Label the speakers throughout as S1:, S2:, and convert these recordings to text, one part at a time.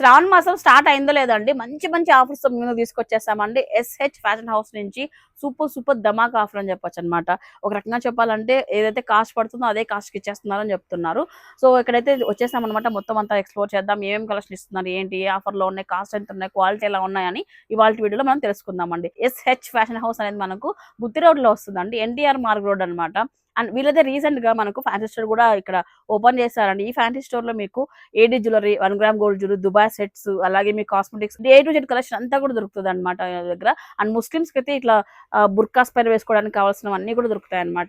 S1: శ్రావణ మాసం స్టార్ట్ అయిందో లేదండి మంచి మంచి ఆఫర్స్ మేము తీసుకొచ్చేస్తామండి. ఎస్హెచ్ ఫ్యాషన్ హౌస్ నుంచి సూపర్ సూపర్ ధమాక్ ఆఫర్ అని చెప్పొచ్చు అనమాట ఒక రకంగా చెప్పాలంటే ఏదైతే కాస్ట్ పడుతుందో అదే కాస్ట్కి ఇచ్చేస్తున్నారని చెప్తున్నారు. సో ఇక్కడైతే వచ్చేసామన్నమాట. మొత్తం అంతా ఎక్స్ప్లోర్ చేద్దాం. ఏమేమి కలెక్షన్ ఇస్తున్నారు ఏంటి ఏ ఆఫర్లో ఉన్నాయి కాస్ట్ ఎంత ఉన్నాయి క్వాలిటీ ఎలా ఉన్నాయని ఇవాళ వీడియోలో మనం తెలుసుకుందామండి. ఎస్హెచ్ ఫ్యాషన్ హౌస్ అనేది మనకు బుద్ధి రోడ్లో వస్తుందండి. ఎన్టీఆర్ మార్గ్ రోడ్ అన్నమాట. అండ్ వీళ్ళదే రీసెంట్గా మనకు ఫ్యాన్సీ స్టోర్ కూడా ఇక్కడ ఓపెన్ చేశారండి. ఈ ఫ్యాన్సీ స్టోర్లో మీకు AD jewellery one gram gold jewellery Dubai sets అలాగే మీ cosmetics A to Z collection అంతా కూడా దొరుకుతుంది అనమాట దగ్గర. అండ్ ముస్లిమ్స్ అయితే ఇట్లా బుర్కాస్ పైన వేసుకోవడానికి కావాల్సినవన్నీ కూడా దొరుకుతాయి అనమాట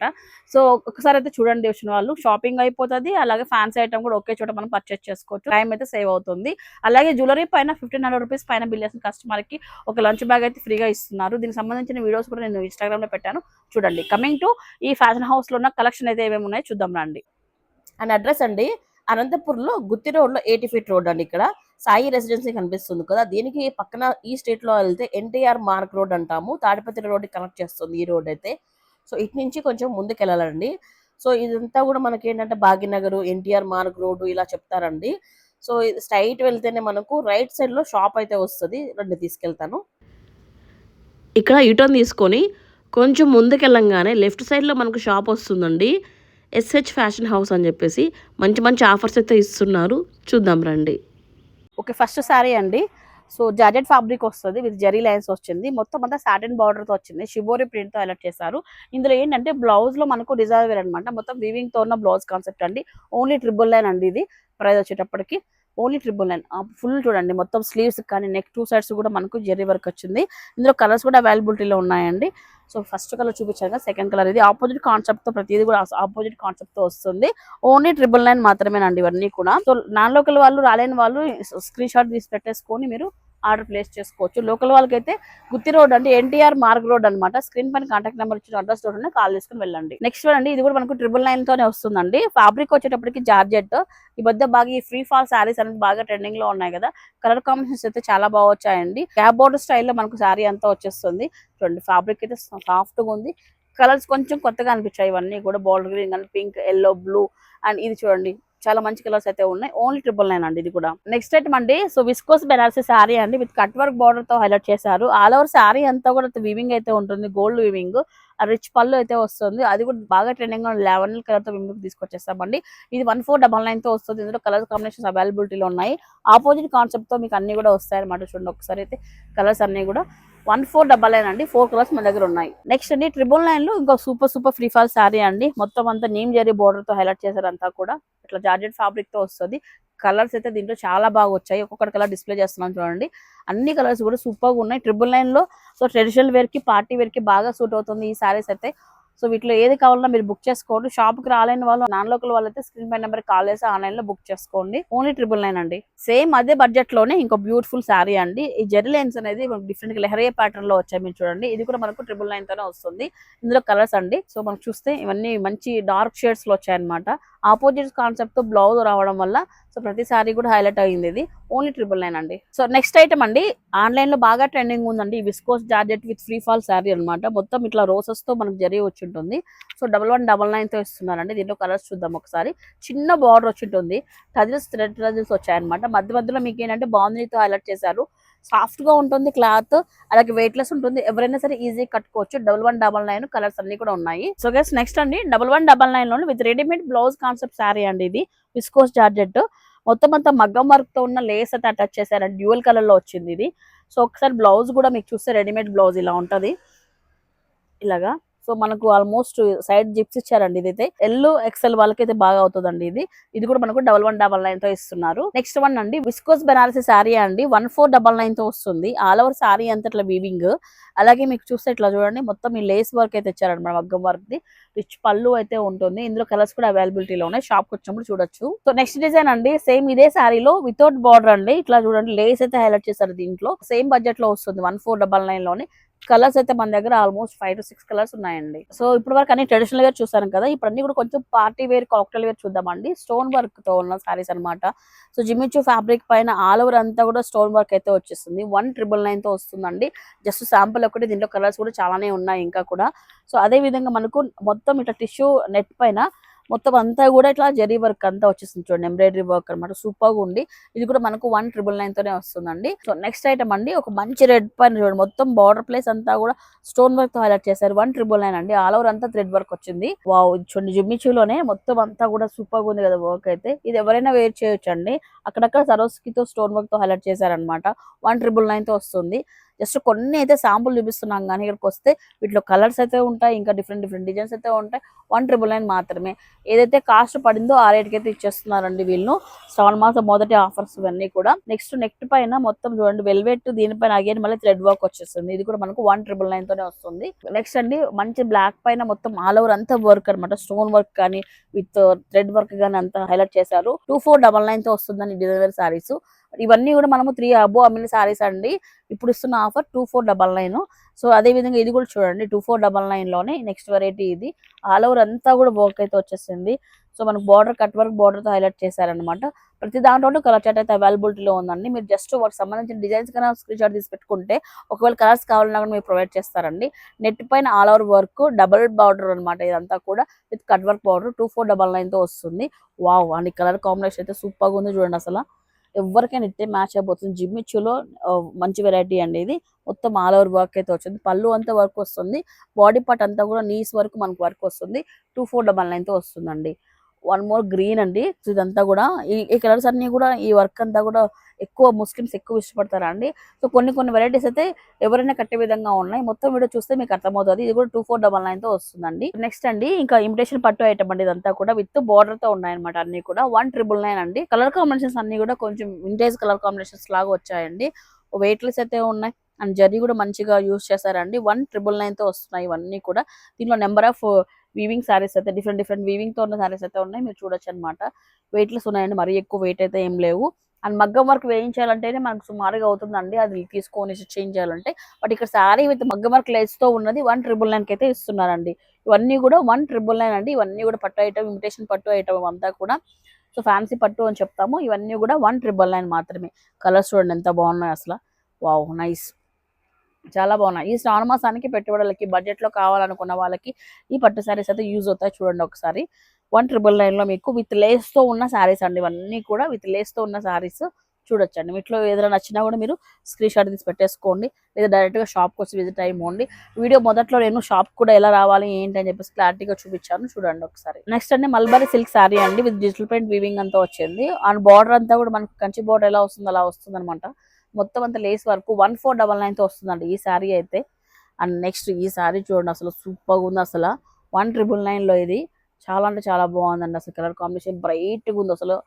S1: సో ఒకసారి అయితే చూడండి వచ్చిన వాళ్ళు. షాపింగ్ అయిపోతుంది అలాగే ఫ్యాన్సీ ఐటమ్ కూడా ఒకే చోట మనం పర్చేస్ చేసుకోవచ్చు. టైం అయితే సేవ్ అవుతుంది. అలాగే జ్యువెలరీ పైన ఫిఫ్టీన్ హండ్రెడ్ రూపీస్ పైన బిల్ చేసిన కస్టమర్కి ఒక లంచ్ బ్యాగ్ అయితే ఫ్రీగా ఇస్తున్నారు. దీనికి సంబంధించిన వీడియోస్ కూడా నేను ఇన్స్టాగ్రామ్లో పెట్టాను. చూడండి. కమింగ్ టు ఈ ఫ్యాషన్ హౌస్లో ఉన్న కలెక్షన్ అయితే ఏమేమి ఉన్నాయో చూద్దాం రండి. అండ్ అడ్రస్ అండి అనంతపూర్లో గుత్తి రోడ్లో ఎయిటీ ఫీట్ రోడ్ అండి ఇక్కడ. సాయి రెసిడెన్సీ కనిపిస్తుంది కదా దీనికి పక్కన ఈ స్ట్రీట్లో వెళ్తే ఎన్టీఆర్ మార్క్ రోడ్ అంటాము. తాడిపత్రి రోడ్ కనెక్ట్ చేస్తుంది ఈ రోడ్ అయితే. సో ఇటు నుంచి కొంచెం ముందుకు వెళ్ళాలండి సో ఇదంతా కూడా మనకి ఏంటంటే భాగ్యనగర్ ఎన్టీఆర్ మార్క్ రోడ్ ఇలా చెప్తారండి. సో స్ట్రైట్ వెళ్తేనే మనకు రైట్ సైడ్లో షాప్ అయితే వస్తుంది. రండి తీసుకెళ్తాను.
S2: ఇక్కడ యూటర్న్ తీసుకొని కొంచెం ముందుకెళ్ళంగానే లెఫ్ట్ సైడ్లో మనకు షాప్ వస్తుందండి. ఎస్హెచ్ ఫ్యాషన్ హౌస్ అని చెప్పేసి మంచి మంచి ఆఫర్స్ అయితే ఇస్తున్నారు. చూద్దాం రండి.
S1: ఓకే ఫస్ట్ శారీ అండి. సో జార్జెట్ ఫ్యాబ్రిక్ వస్తుంది విత్ జరీ లైన్స్ వచ్చింది. మొత్తం అంతా సాటిన్ బార్డర్తో వచ్చింది. షిబోరి ప్రింట్తో అలర్ట్ చేశారు. ఇందులో ఏంటంటే బ్లౌజ్లో మనకు డిజైన్ వేర్ అనమాట మొత్తం వీవింగ్తో ఉన్న బ్లౌజ్ కాన్సెప్ట్ అండి. ఓన్లీ ట్రిబుల్ లైన్ అండి ఇది. ప్రైస్ వచ్చేటప్పటికి. ఓన్లీ ట్రిపుల్ లైన్ ఫుల్ చూడండి మొత్తం స్లీవ్స్ కానీ నెక్ టూ సైడ్స్ కూడా మనకు జెర్రీ వర్క్ వచ్చింది. ఇందులో కలర్స్ కూడా అవైలబిలిటీలో ఉన్నాయండి. సో ఫస్ట్ కలర్ చూపించాను కదా సెకండ్ కలర్ ఇది. ఆపోజిట్ కాన్సెప్ట్తో ప్రతిదీ కూడా ఆపోజిట్ కాన్సెప్ట్తో వస్తుంది. ఓన్లీ ట్రిపుల్ నైన్ మాత్రమేనండి ఇవన్నీ కూడా. సో నాన్ లోకల్ వాళ్ళు రాలేని వాళ్ళు స్క్రీన్ షాట్ తీసి పెట్టేసుకొని మీరు ఆర్డర్ ప్లేస్ చేసుకోవచ్చు. లోకల్ వాళ్ళకైతే గుత్తి రోడ్ అంటే ఎన్టీఆర్ మార్గ్ రోడ్ అన్నమాట. స్క్రీన్ పైన కాంటాక్ట్ నెంబర్ ఇచ్చిన అడ్రస్ రోడ్ కాల్ చేసుకుని వెళ్ళండి. నెక్స్ట్ అండి ఇది కూడా మనకు ట్రిపుల్ నైన్ తోనే వస్తుందండి. ఫ్యాబ్రిక్ వచ్చేటప్పటికి జార్జెట్. ఈ మధ్య బాగా ఈ ఫ్రీ ఫాల్ శారీస్ అనేది బాగా ట్రెండింగ్లో ఉన్నాయి కదా. కలర్ కాంబినేషన్స్ అయితే చాలా బాగా వచ్చాయండి. క్యాబ్ బోర్డర్ స్టైల్లో మనకు శారీ అంతా వచ్చేస్తుంది. చూడండి ఫ్యాబ్రిక్ అయితే సాఫ్ట్గా ఉంది. కలర్స్ కొంచెం కొత్తగా అనిపించాయి ఇవన్నీ కూడా. Border green and pink yellow blue and ఇది చూడండి. చాలా మంచి కలర్స్ అయితే ఉన్నాయి. ఓన్లీ ట్రిపుల్ నైన్ అండి ఇది కూడా. నెక్స్ట్ ఐటమ్ అండి సో విస్కోస్ బెనారసీ శారీ అండి. విత్ కట్ వర్క్ బార్డర్తో హైలైట్ చేశారు. ఆల్ ఓవర్ శారీ అంతా కూడా వీవింగ్ అయితే ఉంటుంది. గోల్డ్ వీవింగ్ రిచ్ పళ్ళు అయితే వస్తుంది. అది కూడా బాగా ట్రెండింగ్లో లెవెన్ కలర్తో మేము తీసుకొచ్చేస్తామండి ఇది వన్ ఫోర్ డబల్ నైన్తో వస్తుంది. ఇందులో కలర్ కాంబినేషన్స్ అవైలబిలిటీలో ఉన్నాయి. ఆపోజిట్ కాన్సెప్ట్తో మీకు అన్ని కూడా వస్తాయి అనమాట చూడండి. ఒకసారి అయితే కలర్స్ అన్ని కూడా వన్ ఫోర్ డబల్ నైన్ అండి ఫోర్ కలర్స్ మన దగ్గర ఉన్నాయి. నెక్స్ట్ అండి ట్రిపుల్ నైన్లో ఇంకో super super free fall sari అండి. మొత్తం అంతా నీమ్ జరీ బోర్డర్తో హైలైట్ చేశారు అంతా కూడా. ఇట్లా జార్జెట్ ఫ్యాబ్రిక్తో వస్తుంది. కలర్స్ అయితే దీంట్లో చాలా బాగా వచ్చాయి. ఒక్కొక్కటి కలర్ డిస్ప్లే చేస్తున్నాం చూడండి. అన్ని కలర్స్ కూడా సూపర్గా ఉన్నాయి. ట్రిపుల్ నైన్లో సో ట్రెడిషనల్ వేర్కి పార్టీ వేర్కి బాగా సూట్ అవుతుంది ఈ సారీస్ అయితే. సో వీటిలో ఏది కావాలన్నా మీరు బుక్ చేసుకోండి. షాప్కి రాలేని వాళ్ళు నాన్ లోకల్ వాళ్ళు అయితే స్క్రీన్ పై నెంబర్ కాల్ చేసి ఆన్లైన్లో బుక్ చేసుకోండి. ఓన్లీ ట్రిపుల్ నైన్ అండి. సేమ్ అదే బడ్జెట్లోనే ఇంకో బ్యూటిఫుల్ శారీ అండి. ఈ జెరీ లైన్స్ అనేది డిఫరెంట్ లెహరే ప్యాటర్న్లో వచ్చాయి మీరు చూడండి. ఇది కూడా మనకు ట్రిపుల్ నైన్ తోనే వస్తుంది. ఇందులో కలర్స్ అండి. సో మనం చూస్తే ఇవన్నీ మంచి డార్క్ షేడ్స్లో వచ్చాయన్నమాట. ఆపోజిట్ కాన్సెప్ట్తో బ్లౌజ్ రావడం వల్ల సో ప్రతిసారి కూడా హైలైట్ అయ్యింది ఇది. ఓన్లీ ట్రిపుల్ నైన్ అండి. సో నెక్స్ట్ ఐటమ్ అండి ఆన్లైన్లో బాగా ట్రెండింగ్ ఉందండి viscose georgette with free fall sari అన్నమాట. మొత్తం ఇట్లా రోసెస్తో మనకు జరిగి వచ్చి ఉంటుంది సో డబల్ వన్ డబల్ నైన్తో ఇస్తున్నారండి. దీంట్లో కలర్స్ చూద్దాం ఒకసారి. చిన్న బార్డర్ వచ్చి ఉంటుంది టజిల్స్ థ్రెడ్ టజిల్స్ వచ్చాయన్నమాట. మధ్య మధ్యలో మీకు ఏంటంటే బాగుందితో హైలైట్ చేశారు. సాఫ్ట్గా ఉంటుంది క్లాత్ అలాగే వెయిట్ లెస్ ఉంటుంది. ఎవరైనా సరే ఈజీ కట్టుకోవచ్చు. Double one double nine colours అన్ని కూడా ఉన్నాయి. సో గైస్ నెక్స్ట్ అండి డబల్ వన్ డబల్ నైన్లో with readymade blouse concept sari అండి ఇది. Viscose georgette. మొత్తం అంతా మగ్గం వర్క్తో ఉన్న లేస్ అయితే అటాచ్ చేశారండి డ్యూయల్ కలర్లో వచ్చింది ఇది. సో ఒకసారి బ్లౌజ్ కూడా మీకు చూస్తే రెడీమేడ్ బ్లౌజ్ ఇలా ఉంటది. ఇలాగా. సో మనకు ఆల్మోస్ట్ సైడ్ జిప్స్ ఇచ్చారండి ఇదైతే. ఎల్లో ఎక్సెల్ వాళ్ళకైతే బాగా అవుతుందండి ఇది. ఇది కూడా మనకు డబల్ వన్ డబల్ నైన్తో ఇస్తున్నారు. నెక్స్ట్ వన్ అండి విస్కోస్ బెనారసీ శారీ అండి. వన్ ఫోర్ డబల్ నైన్తో వస్తుంది. ఆల్ ఓవర్ శారీ అంతా ఇట్లా వీవింగ్ అలాగే మీకు చూస్తే ఇట్లా చూడండి మొత్తం ఈ లేస్ వర్క్ అయితే ఇచ్చారండి మన మగ్గం వర్క్ ది. రిచ్ పళ్ళు అయితే ఉంటుంది. ఇందులో కలర్స్ కూడా అవైలబిలిటీలో ఉన్నాయి. షాప్కి వచ్చినప్పుడు చూడొచ్చు. సో నెక్స్ట్ డిజైన్ అండి సేమ్ ఇదే శారీలో వితౌట్ బార్డర్ అండి. ఇట్లా చూడండి లేస్ అయితే హైలైట్ చేశారు దీంట్లో. సేమ్ బడ్జెట్లో వస్తుంది. వన్ ఫోర్ డబల్ నైన్లోనే. కలర్స్ అయితే మన దగ్గర almost five to six colours ఉన్నాయండి. సో ఇప్పుడు వరకు అన్ని ట్రెడిషనల్ వేర్ చూసాను కదా ఇప్పుడు అన్ని కూడా కొంచెం పార్టీ వేర్ కాక్టైల్ వేర్ చూద్దామండి. స్టోన్ వర్క్తో ఉన్న సారీస్ అన్నమాట. సో జిమిచు ఫ్యాబ్రిక్ పైన ఆల్ ఓవర్ అంతా కూడా స్టోన్ వర్క్ అయితే వచ్చేస్తుంది. వన్ ట్రిపుల్ నైన్తో వస్తుందండి. జస్ట్ శాంపుల్ ఒకటి దీంట్లో కలర్స్ కూడా చాలానే ఉన్నాయి ఇంకా కూడా. సో అదే విధంగా మనకు మొత్తం ఇట్లా టిష్యూ నెట్ పైన మొత్తం అంతా కూడా ఇట్లా జరీ వర్క్ అంతా వచ్చేసింది చూడండి ఎంబ్రాయిడరీ వర్క్ అనమాట సూపర్గా ఉంది. ఇది కూడా మనకు వన్ ట్రిపుల్ నైన్ తోనే వస్తుందండి. సో నెక్స్ట్ ఐటమ్ అండి ఒక మంచి రెడ్ పైన చూడండి. మొత్తం బార్డర్ ప్లేస్ అంతా కూడా స్టోన్ వర్క్తో హైలైట్ చేశారు. వన్ ట్రిపుల్ నైన్ అండి. ఆల్ ఓవర్ అంతా థ్రెడ్ వర్క్ వచ్చింది. వావ్ చూడండి జిమ్మిచూలోనే మొత్తం అంతా కూడా సూపర్గా ఉంది కదా వర్క్ అయితే. ఇది ఎవరైనా వేర్ చేయొచ్చు అండి అక్కడక్కడ సరోస్కి తో స్టోన్ వర్క్తో హైలైట్ చేశారనమాట వన్ ట్రిపుల్ నైన్తో వస్తుంది. జస్ట్ కొన్ని అయితే శాంపుల్ చూపిస్తున్నాం కానీ ఇక్కడికి వస్తే వీటిలో కలర్స్ అయితే ఉంటాయి ఇంకా డిఫరెంట్ డిఫరెంట్ డిజైన్స్ అయితే ఉంటాయి. వన్ ట్రిపుల్ నైన్ మాత్రమే. ఏదైతే కాస్ట్ పడిందో ఆ రేట్కి అయితే ఇచ్చేస్తున్నారండి వీళ్ళు. శ్రావణ మాసం మొదటి ఆఫర్స్ ఇవన్నీ కూడా. నెక్స్ట్ నెక్స్ట్ పైన మొత్తం చూడండి వెల్వెట్ దీనిపైన అగైన్ మళ్ళీ థ్రెడ్ వర్క్ వచ్చేస్తుంది. ఇది కూడా మనకు వన్ ట్రిపుల్ నైన్ తోనే వస్తుంది. నెక్స్ట్ అండి మంచి బ్లాక్ పైన మొత్తం ఆల్ ఓవర్ అంతా వర్క్ అన్నమాట. స్టోన్ వర్క్ కానీ విత్ థ్రెడ్ వర్క్ కానీ అంతా హైలైట్ చేశారు. టూ ఫోర్ డబల్ నైన్తో వస్తుందని డిజైనర్ సారీస్ ఇవన్నీ కూడా మనము త్రీ అబో అమ్మిన సారీస్ అండి ఇప్పుడు ఇస్తున్న offer two four double nine so అదే విధంగా ఇది కూడా చూడండి టూ ఫోర్ డబల్ నైన్లోనే నెక్స్ట్ వెరైటీ ఇది. ఆల్ ఓవర్ అంతా కూడా వర్క్ అయితే వచ్చేసింది. సో మనకు బార్డర్ కట్ వర్క్ బార్డర్తో హైలైట్ చేశారనమాట ప్రతి దాంట్లో కలర్ చార్ట్ అయితే అవైలబిలిటీలో ఉందండి. మీరు జస్ట్ వాటికి సంబంధించిన డిజైన్స్ కన్నా స్క్రీన్ షాట్ తీసి పెట్టుకుంటే ఒకవేళ కలర్స్ కావాలన్నా కూడా మీరు ప్రొవైడ్ చేస్తారండి. నెట్ పైన all over work double border అనమాట ఇదంతా కూడా with cut work border two four double నైన్తో వస్తుంది. వావ్ అండ్ కలర్ కాంబినేషన్ అయితే సూపర్గా ఉంది చూడండి అసలు. ఎవరికైనా ఇట్టే మ్యాచ్ అయిపోతుంది. జిమ్మిచ్చులో మంచి వెరైటీ అండి ఇది. మొత్తం ఆల్ ఓవర్ వర్క్ అయితే వచ్చింది. పళ్ళు అంతా వర్క్ వస్తుంది. బాడీ పార్ట్ అంతా కూడా నీస్ వరకు మనకు వర్క్ వస్తుంది. టూ ఫోర్ డబల్ నైన్తో వస్తుందండి. వన్ మోర్ గ్రీన్ అండి. ఇదంతా కూడా ఈ ఈ కలర్స్ అన్ని కూడా ఈ వర్క్ అంతా కూడా ఎక్కువ ముస్లిమ్స్ ఎక్కువ ఇష్టపడతారా అండి సో కొన్ని కొన్ని వెరైటీస్ అయితే ఎవరైనా కట్టే విధంగా ఉన్నాయి. మొత్తం వీడియో చూస్తే మీకు అర్థమవుతుంది. ఇది కూడా టూ ఫోర్ డబల్ నైన్తో వస్తుందండి. నెక్స్ట్ అండి ఇంకా ఇమిటేషన్ పట్టు ఐటమ్ అండి. ఇదంతా కూడా విత్ బార్డర్తో ఉన్నాయన్నమాట అన్ని కూడా. వన్ ట్రిపుల్ నైన్ అండి. కలర్ కాంబినేషన్స్ అన్ని కూడా కొంచెం వింటేజ్ కలర్ కాంబినేషన్స్ లాగా వచ్చాయండి. వెయిట్లెస్ అయితే ఉన్నాయి. అండ్ జరీ కూడా మంచిగా యూస్ చేశారండి. వన్ ట్రిపుల్ నైన్తో వస్తున్నాయి ఇవన్నీ కూడా. దీంట్లో నెంబర్ ఆఫ్ వీవింగ్ సారీస్ అయితే డిఫరెంట్ డిఫరెంట్ వీవింగ్తో ఉన్న సారీస్ అయితే ఉన్నాయి. మీరు చూడొచ్చు అనమాట వెయిట్లెస్ ఉన్నాయండి. మరీ ఎక్కువ వెయిట్ అయితే ఏం లేవు. అండ్ మగ్గం వర్క్ వేయించాలంటేనే మనకు సుమారుగా అవుతుందండి. అది తీసుకొని చేంజ్ చేయాలంటే. బట్ ఇక్కడ సారీ విత్ మగ్గం వర్క్ లేస్తో ఉన్నది వన్ ట్రిపుల్ నైన్కి అయితే ఇస్తున్నారండి. ఇవన్నీ కూడా వన్ ట్రిపుల్ నైన్ అండి. ఇవన్నీ కూడా పట్టు ఐటమ్ ఇమిటేషన్ పట్టు ఐటమ్ అంతా కూడా. సో ఫ్యాన్సీ పట్టు అని చెప్తాము. ఇవన్నీ కూడా వన్ ట్రిపుల్ నైన్ మాత్రమే. కలర్స్ చూడండి ఎంత బాగున్నాయి అసలు. వావ్ నైస్ చాలా బాగున్నాయి. ఈ శ్రావణ మాసానికి పెట్టుబడులకి బడ్జెట్లో కావాలనుకున్న వాళ్ళకి ఈ పట్టు శారీస్ అయితే యూజ్ అవుతాయి చూడండి ఒకసారి. వన్ ట్రిపుల్ నైన్లో మీకు విత్ లేస్తో ఉన్న శారీస్ అండి. ఇవన్నీ కూడా విత్ లేస్తో ఉన్న శారీస్ చూడొచ్చండి. వీటిలో ఏదైనా నచ్చినా కూడా మీరు స్క్రీన్ షాట్ తీసి పెట్టేసుకోండి. లేదా డైరెక్ట్గా షాప్కి వచ్చి విజిట్ అయ్యండి వీడియో మొదట్లో నేను షాప్ కూడా ఎలా రావాలి ఏంటి అని చెప్పేసి క్లారిటీగా చూపించాను చూడండి ఒకసారి. నెక్స్ట్ అండి మల్బరీ సిల్క్ శారీ అండి. విత్ డిజిటల్ ప్రింట్ వీవింగ్ అంతా వచ్చింది. అండ్ బార్డర్ అంతా కూడా మనకు కంచి బార్డర్ ఎలా వస్తుందో అలా వస్తుంది మొత్తం అంతా లేస్ వరకు వన్ ఫోర్ డబల్ నైన్తో వస్తుందండి ఈ శారీ అయితే. అండ్ నెక్స్ట్ ఈ శారీ చూడండి అసలు సూపర్గా ఉంది అసలు. వన్ ట్రిపుల్ నైన్లో ఇది. చాలా అంటే చాలా బాగుందండి అసలు కలర్ కాంబినేషన్. బ్రైట్గా ఉంది అసలు.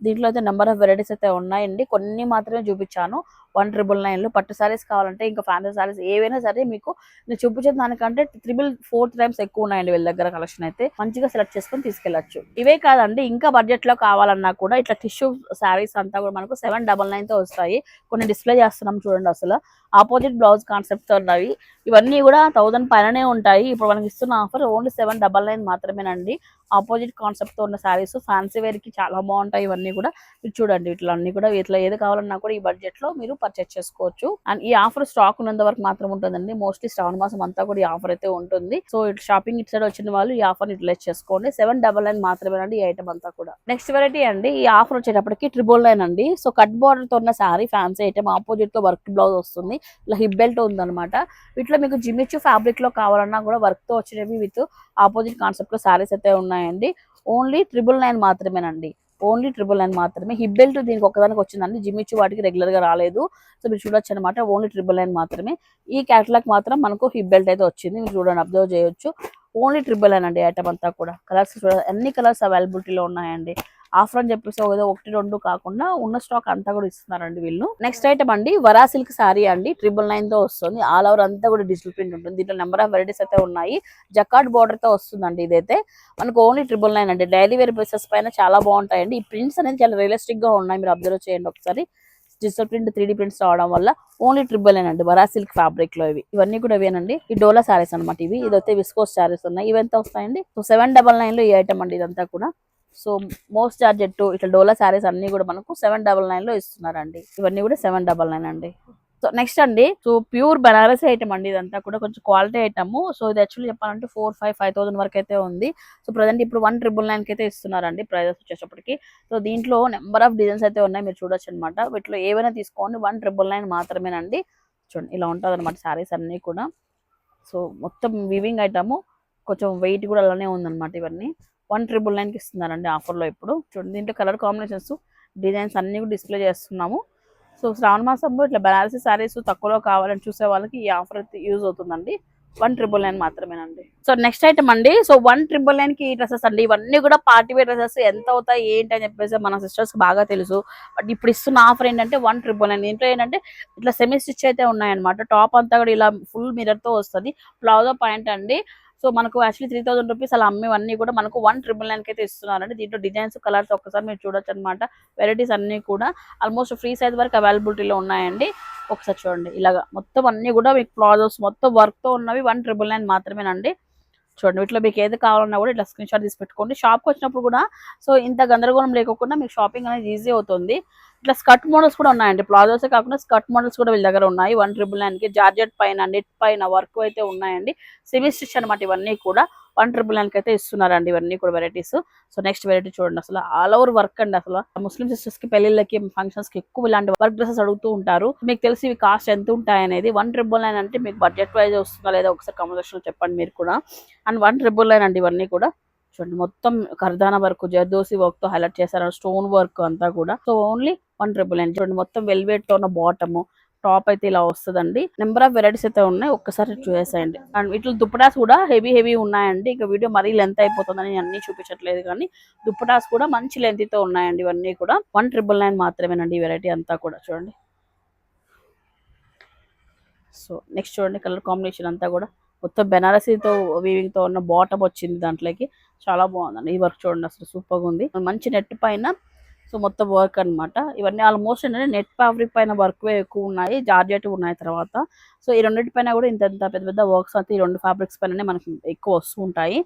S1: దీంట్లో అయితే నెంబర్ ఆఫ్ వెరైటీస్ అయితే ఉన్నాయండి. కొన్ని మాత్రమే చూపించాను. వన్ ట్రిపుల్ నైన్లో పట్టు సారీస్ కావాలంటే ఇంకా ఫ్యాన్సీ సారీస్ ఏవైనా సరే మీకు నేను చూపించిన దానికంటే త్రిబుల్ ఫోర్ టైమ్స్ ఎక్కువ ఉన్నాయండి వీళ్ళ దగ్గర కలెక్షన్ అయితే. మంచిగా సెలెక్ట్ చేసుకొని తీసుకెళ్ళొచ్చు ఇవే కాదండి ఇంకా బడ్జెట్లో కావాలన్నా కూడా ఇట్లా టిష్యూ సారీస్ అంతా కూడా మనకు సెవెన్ డబల్ నైన్తో వస్తాయి. కొన్ని డిస్ప్లే చేస్తున్నాం చూడండి అసలు. ఆపోజిట్ బ్లౌజ్ కాన్సెప్ట్తో ఉన్నవి. ఇవన్నీ కూడా థౌసండ్ పైననే ఉంటాయి. ఇప్పుడు మనకి ఇస్తున్న offer only seven double nine మాత్రమేనండి. ఆపోజిట్ కాన్సెప్ట్తో ఉన్న సారీస్ ఫ్యాన్సీ వేర్కి చాలా బాగుంటాయి ఇవన్నీ కూడా. మీరు చూడండి ఇట్లా అన్ని కూడా. ఇట్లా ఏది కావాలన్నా కూడా ఈ బడ్జెట్లో మీరు పర్చేస్ చేసుకోవచ్చు. అండ్ ఈ ఆఫర్ స్టాక్ ఉన్నంత వరకు మాత్రం ఉంటుందండి. మోస్ట్లీ శ్రావణ మాసం అంతా కూడా ఈ ఆఫర్ అయితే ఉంటుంది. సో ఇట్లా షాపింగ్ ఇటు సైడ్ వచ్చిన వాళ్ళు ఈ ఆఫర్ యూటిలైజ్ చేసుకోండి. సెవెన్ డబల్ నైన్ మాత్రమేనండి ఈ ఐటమ్ అంతా కూడా. నెక్స్ట్ వెరైటీ అండి. ఈ ఆఫర్ వచ్చేటప్పటికి ట్రిబుల్ నైన్ అండి. సో కట్ బార్డర్తో ఉన్న సారీ ఫ్యాన్సీ ఐటమ్ ఆపోజిట్తో వర్క్ బ్లౌజ్ వస్తుంది. ఇలా హిప్ బెల్ట్ ఉందన్నమాట. వీటిలో మీకు జిమిచ్చు ఫ్యాబ్రిక్లో కావాలన్నా కూడా వర్క్తో వచ్చినవి విత్ ఆపోజిట్ కాన్సెప్ట్లో సారీస్ అయితే ఉన్నాయి. ఉన్నాయండి. ఓన్లీ ట్రిపుల్ నైన్ మాత్రమేనండి. ఓన్లీ ట్రిపుల్ నైన్ మాత్రమే. హిప్ బెల్ట్ దీనికి ఒకదానికి వచ్చిందండి. జిమ్మిచ్చు వాటికి రెగ్యులర్గా రాలేదు. సో మీరు చూడొచ్చు అనమాట ఓన్లీ ట్రిపుల్ నైన్ మాత్రమే. ఈ క్యాటలాగ్ మాత్రం మనకు హిప్ బెల్ట్ అయితే వచ్చింది. మీరు చూడండి అబ్జర్వ్ చేయొచ్చు. ఓన్లీ ట్రిపుల్ నైన్ అండి ఐటమ్ అంతా కూడా. కలర్స్ చూడండి అన్ని కలర్స్ అవైలబిలిటీలో ఉన్నాయండి. ఆఫర్ అని చెప్పేసి ఏదో ఒకటి రెండు కాకుండా ఉన్న స్టాక్ అంతా కూడా ఇస్తున్నారండి వీళ్ళు. నెక్స్ట్ ఐటమ్ అండి వరా సిల్క్ సారీ అండి. ట్రిపుల్ నైన్తో వస్తుంది. ఆల్ ఓవర్ అంతా కూడా డిజిటల్ ప్రింట్ ఉంటుంది. దీంట్లో నెంబర్ ఆఫ్ వెరైటీస్ అయితే ఉన్నాయి. జకాట్ బార్డర్తో వస్తుందండి ఇదైతే. మనకు ఓన్లీ ట్రిపుల్ నైన్ అండి. డైలీ వేర్ బేసెస్ పైన చాలా బాగుంటాయండి. ఈ ప్రింట్స్ అనేది చాలా రియలిస్టిక్గా ఉన్నాయి. మీరు అబ్జర్వ్ చేయండి ఒకసారి. డిజిటల్ ప్రింట్ త్రీ ప్రింట్స్ రావడం వల్ల ఓన్లీ ట్రిపుల్ నైన్ అండి. వరా సిల్క్ ఫ్యాబ్రిక్లో ఇవి. ఇవన్నీ కూడా ఇవేనండి. ఈ డోలా సారీస్ అనమాట ఇవి. ఇదైతే విస్కోస్ సారీస్ ఉన్నాయి. ఇవి ఎంత వస్తాయండి? సో సెవెన్ డబల్ నైన్లో ఈ ఐటమ్ అండి ఇదంతా కూడా. సో మోస్ట్ చార్జెట్ ఇట్లా డోలా శారీస్ అన్ని కూడా మనకు సెవెన్ డబల్ నైన్లో ఇస్తున్నారండి. ఇవన్నీ కూడా సెవెన్ డబల్ నైన్ అండి. సో నెక్స్ట్ అండి సో ప్యూర్ బనారస్ ఐటమ్ అండి ఇదంతా కూడా కొంచెం క్వాలిటీ ఐటమ్. సో ఇది యాక్చువల్లీ చెప్పాలంటే ఫోర్ ఫైవ్ ఫైవ్ థౌసండ్ వరకు అయితే ఉంది. సో ప్రజెంట్ ఇప్పుడు వన్ ట్రిపుల్ నైన్కి అయితే ఇస్తున్నారండి ప్రైజెస్ వచ్చేటప్పటికి. సో దీంట్లో నెంబర్ ఆఫ్ డిజైన్స్ అయితే ఉన్నాయి మీరు చూడొచ్చు అనమాట వీటిలో ఏవైనా తీసుకోండి వన్ ట్రిపుల్ నైన్ మాత్రమేనండి. చూడండి ఇలా ఉంటుంది అనమాట శారీస్ అన్నీ కూడా. సో మొత్తం వివింగ్ ఐటము. కొంచెం వెయిట్ కూడా అలానే ఉందన్నమాట ఇవన్నీ. వన్ ట్రిపుల్ నైన్కి ఇస్తున్నారండి ఆఫర్లో ఇప్పుడు. చూడండి దీంట్లో కలర్ కాంబినేషన్స్ డిజైన్స్ అన్నీ కూడా డిస్ప్లే చేస్తున్నాము. సో శ్రావణ మాసంలో ఇట్లా బనారసీ శారీస్ తక్కువలో కావాలని చూసే వాళ్ళకి ఈ ఆఫర్ అయితే యూజ్ అవుతుందండి. వన్ ట్రిపుల్ నైన్ మాత్రమేనండి. సో నెక్స్ట్ ఐటమ్ అండి. సో వన్ ట్రిపుల్ నైన్కి డ్రెస్సెస్ అండి. ఇవన్నీ కూడా పార్టీ వేర్ డ్రెస్సెస్. ఎంత అవుతాయి ఏంటి అని చెప్పేసి మన సిస్టర్స్ బాగా తెలుసు. బట్ ఇప్పుడు ఇస్తున్న ఆఫర్ ఏంటంటే వన్ ట్రిపుల్ నైన్. దీంట్లో ఏంటంటే ఇట్లా సెమీ స్టిచ్ అయితే ఉన్నాయన్నమాట. టాప్ అంతా కూడా ఇలా ఫుల్ మిరర్తో వస్తుంది. ప్లాజో పాయింట్ అండి. సో మనకు యాక్చువల్లీ త్రీ థౌసండ్ రూపీస్ అలా అమ్మేవన్నీ కూడా మనకు వన్ ట్రిపుల్ నైన్కి అయితే ఇస్తున్నారండి. దీంట్లో డిజైన్స్ కలర్స్ ఒక్కసారి మీరు చూడొచ్చు అనమాట వెరైటీస్ అన్నీ కూడా ఆల్మోస్ట్ ఫ్రీ సైజ్ వరకు అవైలబిలిటీలో ఉన్నాయండి. ఒకసారి చూడండి. ఇలాగా మొత్తం అన్నీ కూడా మీకు ప్లాజోస్ మొత్తం వర్క్తో ఉన్నవి వన్ ట్రిపుల్ నైన్ మాత్రమేనండి. చూడండి వీటిలో మీకు ఏది కావాలన్నా కూడా ఇట్లా స్క్రీన్ షాట్ తీసి పెట్టుకోండి. షాప్కి వచ్చినప్పుడు కూడా సో ఇంత గందరగోళం లేకుండా మీకు షాపింగ్ అనేది ఈజీ అవుతుంది. ఇట్లా స్కర్ట్ మోడల్స్ కూడా ఉన్నాయండి. ప్లాజోసే కాకుండా స్కర్ట్ మోడల్స్ కూడా వీళ్ళ దగ్గర ఉన్నాయి. వన్ ట్రిపుల్ నైన్కి జార్జెట్ పైన నెట్ పైన వర్క్ అయితే ఉన్నాయండి. సెమీ స్టిచ్ అనమాట ఇవన్నీ కూడా వన్ ట్రిపుల్ నైన్కి అయితే ఇస్తున్నారండి ఇవన్నీ కూడా వెరైటీస్ సో నెక్స్ట్ వెరైటీ చూడండి. అసలు ఆల్ ఓవర్ వర్క్ అండి అసలు. ముస్లిం సిస్టర్స్కి పెళ్ళిళ్ళకి ఫంక్షన్స్కి ఎక్కువ ఇలాంటి వర్క్ డ్రెస్సెస్ అడుగుతూ ఉంటారు. మీకు తెలిసి ఇవి కాస్ట్ ఎంత ఉంటాయి అనేది వన్ ట్రిపుల్ నైన్ అంటే మీకు బడ్జెట్ వైజ్ వస్తుందా లేదా ఒకసారి కామెంట్ చెప్పండి మీరు కూడా. అండ్ వన్ ట్రిపుల్ నైన్ అండి ఇవన్నీ కూడా. చూడండి మొత్తం కర్దానా వర్క్ జర్దోసి వర్క్తో హైలైట్ చేశారు. స్టోన్ వర్క్ అంతా కూడా. So only one triple nine చూడండి మొత్తం వెల్వేట్తో ఉన్న బాటమ్ టాప్ అయితే ఇలా వస్తుందండి. నెంబర్ ఆఫ్ వెరైటీస్ అయితే ఉన్నాయి ఒక్కసారి చూసేయండి అండ్ వీటిలో దుప్పటాస్ కూడా హెవీ హెవీ ఉన్నాయండి. ఇక వీడియో మరీ లెంత్ అయిపోతుందని అన్ని చూపించట్లేదు కానీ దుప్పటాస్ కూడా మంచి లెంత్తో ఉన్నాయండి ఇవన్నీ కూడా. వన్ ట్రిపుల్ నైన్ మాత్రమేనండి ఈ వెరైటీ అంతా కూడా చూడండి. సో నెక్స్ట్ చూడండి కలర్ కాంబినేషన్ అంతా కూడా. మొత్తం బెనారసీతో వీవింగ్తో ఉన్న బాటమ్ వచ్చింది దాంట్లోకి. చాలా బాగుందండి. ఈ వర్క్ చూడండి అసలు సూపర్గా ఉంది. మంచి నెట్ పైన సో మొత్తం వర్క్ అన్నమాట. ఇవన్నీ ఆల్మోస్ట్ ఏంటంటే నెట్ ఫ్యాబ్రిక్ పైన వర్క్ ఎక్కువ ఉన్నాయి జార్జెట్ ఉన్నాయి తర్వాత. సో ఈ రెండింటి పైన కూడా ఇంత ఇంత పెద్ద పెద్ద వర్క్స్ అయితే ఈ రెండు ఫ్యాబ్రిక్స్ పైననే మనకి ఎక్కువ వస్తూ ఉంటాయి.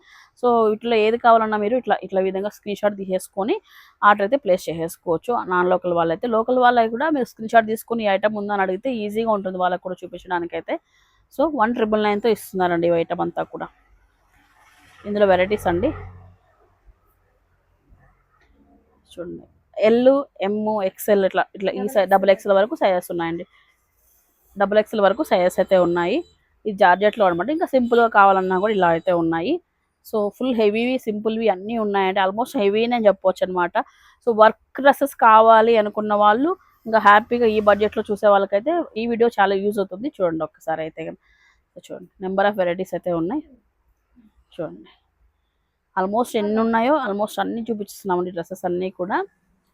S1: సో ఇట్లా ఏది కావాలన్నా మీరు ఇట్లా ఇట్లా విధంగా స్క్రీన్ షాట్ తీసేసుకొని ఆర్డర్ అయితే ప్లేస్ చేసేసుకోవచ్చు. నాన్ లోకల్ వాళ్ళైతే లోకల్ వాళ్ళకి కూడా మీరు స్క్రీన్ షాట్ తీసుకుని ఈ ఐటమ్ ఉందని అడిగితే ఈజీగా ఉంటుంది వాళ్ళకి కూడా చూపించడానికి అయితే సో వన్ ట్రిపుల్ నైన్తో ఇస్తున్నారండి ఈ ఐటమ్ అంతా కూడా. ఇందులో వెరైటీస్ అండి. చూడండి. ఎల్ ఎమ్ ఎక్స్ఎల్ ఇట్లా ఇట్లా ఈ సైజ్ డబుల్ ఎక్స్ఎల్ వరకు సైజెస్ ఉన్నాయండి. డబుల్ ఎక్స్ఎల్ వరకు సైజెస్ అయితే ఉన్నాయి. ఇది జార్జెట్లో అనమాట ఇంకా సింపుల్గా కావాలన్నా కూడా ఇలా అయితే ఉన్నాయి. సో ఫుల్ హెవీవి సింపుల్వి అన్నీ ఉన్నాయండి. ఆల్మోస్ట్ హెవీ అని చెప్పవచ్చు అనమాట సో వర్క్ డ్రెస్సెస్ కావాలి అనుకున్న వాళ్ళు ఇంకా హ్యాపీగా ఈ బడ్జెట్లో చూసే వాళ్ళకైతే ఈ వీడియో చాలా యూజ్ అవుతుంది. చూడండి ఒక్కసారి అయితే. చూడండి నెంబర్ ఆఫ్ వెరైటీస్ అయితే ఉన్నాయి. చూడండి. ఆల్మోస్ట్ ఎన్ని ఉన్నాయో ఆల్మోస్ట్ అన్ని చూపిస్తున్నామండి డ్రెస్సెస్ అన్నీ కూడా.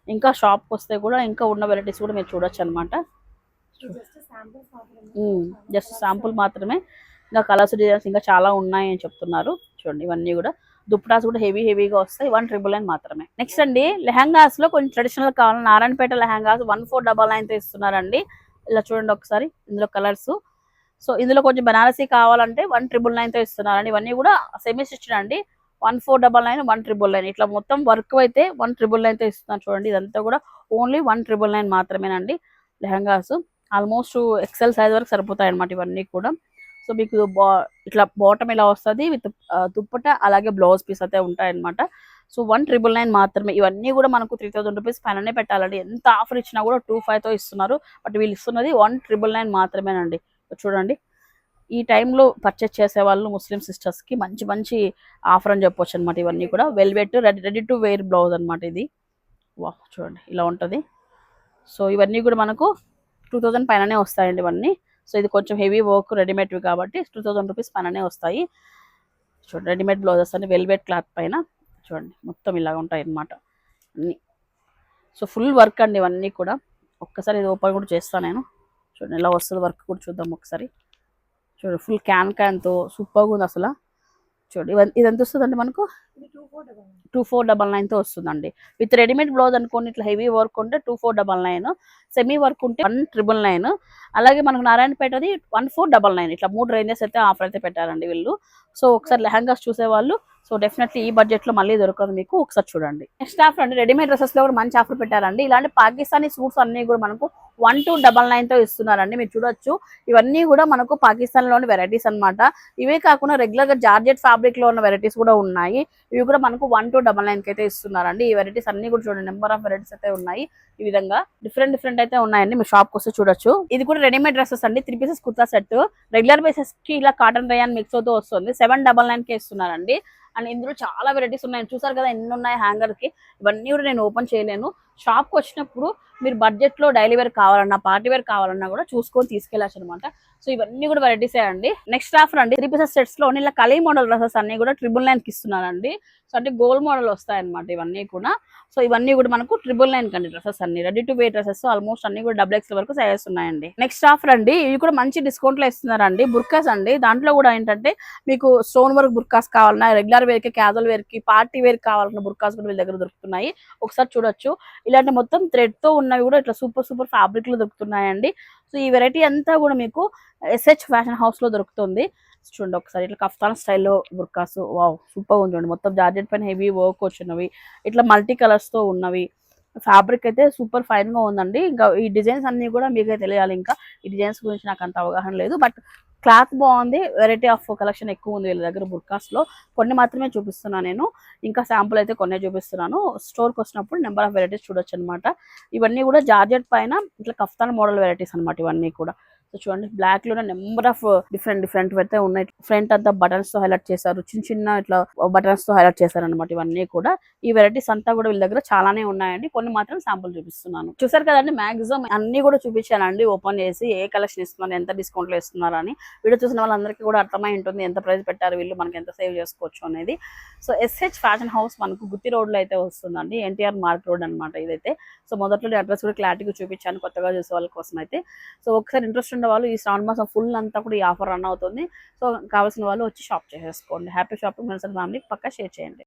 S1: ఇంకా షాప్కి వస్తే కూడా ఇంకా ఉన్న వెరైటీస్ కూడా మీరు చూడొచ్చు అనమాట జస్ట్ శాంపుల్ మాత్రమే. ఇంకా కలర్స్ డిజైన్స్ ఇంకా చాలా ఉన్నాయి అని చెప్తున్నారు. చూడండి ఇవన్నీ కూడా. దుప్పటాస్ కూడా హెవీ హెవీగా వస్తాయి. వన్ ట్రిపుల్ నైన్ మాత్రమే. నెక్స్ట్ అండి లెహంగాస్లో కొంచెం ట్రెడిషనల్ కావాలి? Narayanpet lehengas one four double నైన్తో ఇస్తున్నారండి ఇలా చూడండి ఒకసారి ఇందులో కలర్స్ సో ఇందులో కొంచెం బనారసీ కావాలంటే వన్ ట్రిపుల్ నైన్తో ఇస్తున్నారండి ఇవన్నీ కూడా సెమీ స్టిచ్డ్ అండి. One four double nine one triple nine. ఇట్లా మొత్తం వర్క్ అయితే వన్ ట్రిపుల్ నైన్తో ఇస్తున్నారు చూడండి. ఇదంతా కూడా ఓన్లీ వన్ ట్రిపుల్ నైన్ మాత్రమేనండి లెహంగాస్. ఆల్మోస్ట్ ఎక్సెల్ సైజ్ వరకు సరిపోతాయి అనమాట ఇవన్నీ కూడా. సో మీకు బా ఇట్లా బాటమ్ ఇలా వస్తుంది విత్ దుప్పట అలాగే బ్లౌజ్ పీస్ అయితే ఉంటాయన్నమాట. సో వన్ ట్రిపుల్ నైన్ మాత్రమే. ఇవన్నీ కూడా మనకు త్రీ థౌసండ్ రూపీస్ పైననే పెట్టాలండి. ఎంత ఆఫర్ ఇచ్చినా కూడా టూ ఫైవ్తో ఇస్తున్నారు. బట్ వీళ్ళు ఇస్తున్నది వన్ ట్రిపుల్ నైన్ మాత్రమేనండి. చూడండి. ఈ టైంలో పర్చేస్ చేసే వాళ్ళు ముస్లిం సిస్టర్స్కి మంచి మంచి ఆఫర్ అని చెప్పొచ్చు అనమాట ఇవన్నీ కూడా. Velvet ready ready to wear blouse అనమాట ఇది. వా చూడండి. ఇలా ఉంటుంది. సో ఇవన్నీ కూడా మనకు టూ థౌజండ్ పైననే వస్తాయండి ఇవన్నీ. సో ఇది కొంచెం హెవీ వర్క్ రెడీమేడ్వి కాబట్టి టూ థౌజండ్ రూపీస్ పైననే వస్తాయి. చూడండి రెడీమేడ్ బ్లౌజెస్ అని వెల్వెట్ క్లాత్ పైన. చూడండి మొత్తం ఇలాగ ఉంటాయి అన్నమాట అన్నీ. సో ఫుల్ వర్క్ అండి ఇవన్నీ కూడా. ఒక్కసారి ఇది ఓపెన్ కూడా చేస్తాను నేను. చూడండి ఎలా వస్తుంది వర్క్ కూడా చూద్దాం ఒకసారి. చూడండి ఫుల్ క్యాన్ క్యాన్తో సూపర్గా ఉంది అసలు. చూడండి ఇవన్నీ ఇది ఎంత వస్తుందండి మనకు?
S3: టూ ఫోర్ డబల్
S1: నైన్తో నైన్తో వస్తుందండి. విత్ రెడీమేడ్ బ్లౌజ్ అనుకోండి ఇట్లా హెవీ వర్క్ ఉంటే two four double nine semi work ఉంటే వన్ ట్రిపుల్ నైన్ అలాగే మనకు నారాయణపేటది వన్ ఫోర్ డబల్ నైన్ ఇట్లా మూడు రేంజెస్ అయితే ఆఫర్ అయితే పెట్టారండి వీళ్ళు. సో ఒకసారి లెహంగాస్ చూసేవాళ్ళు. సో డెఫినెట్లీ ఈ బడ్జెట్లో మళ్ళీ దొరకదు మీకు. ఒకసారి చూడండి. నెక్స్ట్ ఆఫర్ అండి. రెడీమేడ్ డ్రెస్సెస్లో కూడా మంచి ఆఫర్ పెట్టారండి. ఇలాంటి పాకిస్తానీ సూట్స్ అన్ని కూడా మనకు వన్ టూ డబల్ నైన్తో ఇస్తున్నారండి. మీరు చూడొచ్చు. ఇవన్నీ కూడా మనకు పాకిస్తాన్లోని వెరైటీస్ అన్నమాట. ఇవే కాకుండా రెగ్యులర్గా జార్జెట్ ఫ్యాబ్రిక్లో ఉన్న వెరైటీస్ కూడా ఉన్నాయి. ఇవి కూడా మనకు వన్ టూ డబల్ నైన్కి అయితే ఇస్తున్నారండి. ఈ వెరైటీస్ అన్ని కూడా చూడండి. నెంబర్ ఆఫ్ వెరైటీస్ అయితే ఉన్నాయి. ఈ విధంగా డిఫరెంట్ డిఫరెంట్ అయితే ఉన్నాయండి. మీ షాప్కి వస్తే చూడొచ్చు. ఇది కూడా రెడీమేడ్ డ్రెస్సెస్ అండి. Three pieces kurta set regular బేసెస్కి ఇలా కాటన్ రయాన్ మిక్స్ అవుతూ వస్తుంది. సెవెన్ డబల్ నైన్కి ఇస్తున్నారండి. అండ్ ఇందులో చాలా వెరైటీస్ ఉన్నాయి. చూసారు కదా ఎన్ని ఉన్నాయి హ్యాంగర్కి? ఇవన్నీ కూడా నేను ఓపెన్ చేయలేను. షాప్కి వచ్చినప్పుడు మీరు బడ్జెట్లో డైలీ వేర్ కావాలన్నా పార్టీ వేర్ కావాలన్నా కూడా చూసుకొని తీసుకెళ్ళచ్చు అనమాట సో ఇవన్నీ కూడా వెరైటీసే అండి. నెక్స్ట్ ఆఫర్ అండి. త్రీ పీసెస్ సెట్స్లో ఇలా కలీ మోడల్ డ్రెస్సెస్ అన్ని కూడా ట్రిబుల్ నైన్కి ఇస్తున్నారండి సో అంటే గోల్డ్ మోడల్ వస్తాయన్నమాట ఇవన్నీ కూడా. సో ఇవన్నీ కూడా మనకు ట్రిబుల్ నైన్ కండి డ్రెస్సెస్ అన్ని. Ready to wear dresses almost అన్ని కూడా డబుల్ ఎక్స్ వరకు సైజెస్ ఉన్నాయండి. నెక్స్ట్ ఆఫర్ అండి. ఇవి కూడా మంచి డిస్కౌంట్లో ఇస్తున్నారండి. బుర్కాస్ అండి. దాంట్లో కూడా ఏంటంటే మీకు స్టోన్ వర్క్ బుర్కాస్ కావాలన్నా రెగ్యులర్ వేర్కి క్యాజువల్ వేర్కి పార్టీ వేర్ కావాలన్న బుర్కాస్ కూడా వీళ్ళ దగ్గర దొరుకుతున్నాయి. ఒకసారి చూడొచ్చు. ఇలాంటి మొత్తం థ్రెడ్తో ఉన్నవి కూడా ఇట్లా సూపర్ సూపర్ ఫ్యాబ్రిక్లో దొరుకుతున్నాయండి. సో ఈ వెరైటీ అంతా కూడా మీకు ఎస్హెచ్ ఫ్యాషన్ హౌస్లో దొరుకుతుంది. చూడండి ఒకసారి ఇట్లా కఫ్తాన్ స్టైల్లో బుర్కాస్ వావ్ సూపర్ ఉంది చూడండి. మొత్తం జార్జెట్ పైన హెవీ వర్క్ వచ్చినవి. ఇట్లా మల్టీ కలర్స్తో ఉన్నవి. ఫ్యాబ్రిక్ అయితే సూపర్ ఫైన్గా ఉందండి. ఇంకా ఈ డిజైన్స్ అన్ని కూడా మీకే తెలియాలి ఇంకా. ఈ డిజైన్స్ గురించి నాకు అంత అవగాహన లేదు. బట్ క్లాత్ బాగుంది. వెరైటీ ఆఫ్ కలెక్షన్ ఎక్కువ ఉంది వీళ్ళ దగ్గర బుర్కాస్లో కొన్ని మాత్రమే చూపిస్తున్నాను నేను. ఇంకా శాంపుల్ అయితే కొన్ని చూపిస్తున్నాను. స్టోర్కి వచ్చినప్పుడు నెంబర్ ఆఫ్ వెరైటీస్ చూడొచ్చు అనమాట ఇవన్నీ కూడా జార్జెట్ పైన ఇట్లా కఫ్తాన్ మోడల్ వెరైటీస్ అనమాట ఇవన్నీ కూడా. సో చూడండి. బ్లాక్లోనే నెంబర్ ఆఫ్ డిఫరెంట్ డిఫరెంట్ అయితే ఉన్నాయి. ఫ్రంట్ అంతా బటన్స్తో హైలైట్ చేశారు. చిన్న చిన్న ఇట్లా uh, బటన్స్తో హైలైట్ చేశారు అనమాట ఇవన్నీ కూడా. ఈ వెరైటీస్ అంతా కూడా వీళ్ళ దగ్గర చాలానే ఉన్నాయండి. కొన్ని మాత్రం శాంపుల్ చూపిస్తున్నాను. చూసారు కదండి మాక్సిమం అన్ని కూడా చూపించానండి. ఓపెన్ చేసి ఏ కలెక్షన్ ఇస్తున్నారు ఎంత డిస్కౌంట్లో ఇస్తున్నారు అని. వీడియో చూసిన వాళ్ళందరికీ కూడా అర్థమై ఉంటుంది. ఎంత ప్రైస్ పెట్టారు వీళ్ళు మనకి ఎంత సేవ్ చేసుకోవచ్చు అనేది. సో ఎస్హెచ్ ఫ్యాషన్ హౌస్ మనకు గుత్తి రోడ్లో అయితే వస్తుందండి. ఎన్టీఆర్ మార్క్ రోడ్ అన్నమాట ఇదైతే. సో మొదట్లో అడ్రస్ కూడా క్లారిటీగా చూపించాను కొత్తగా చూసే వాళ్ళ కోసం అయితే. సో ఒకసారి ఇంట్రెస్ట్ ఉన్న వాళ్ళు ఈ శ్రావణ మాసం ఫుల్ అంతా కూడా ఈ ఆఫర్ రన్ అవుతుంది. సో కావాల్సిన వాళ్ళు వచ్చి షాప్ చేసేసుకోండి. హ్యాపీ షాపింగ్ ఫ్రెండ్స్ అండ్ ఫ్యామిలీకి పక్కా షేర్ చేయండి.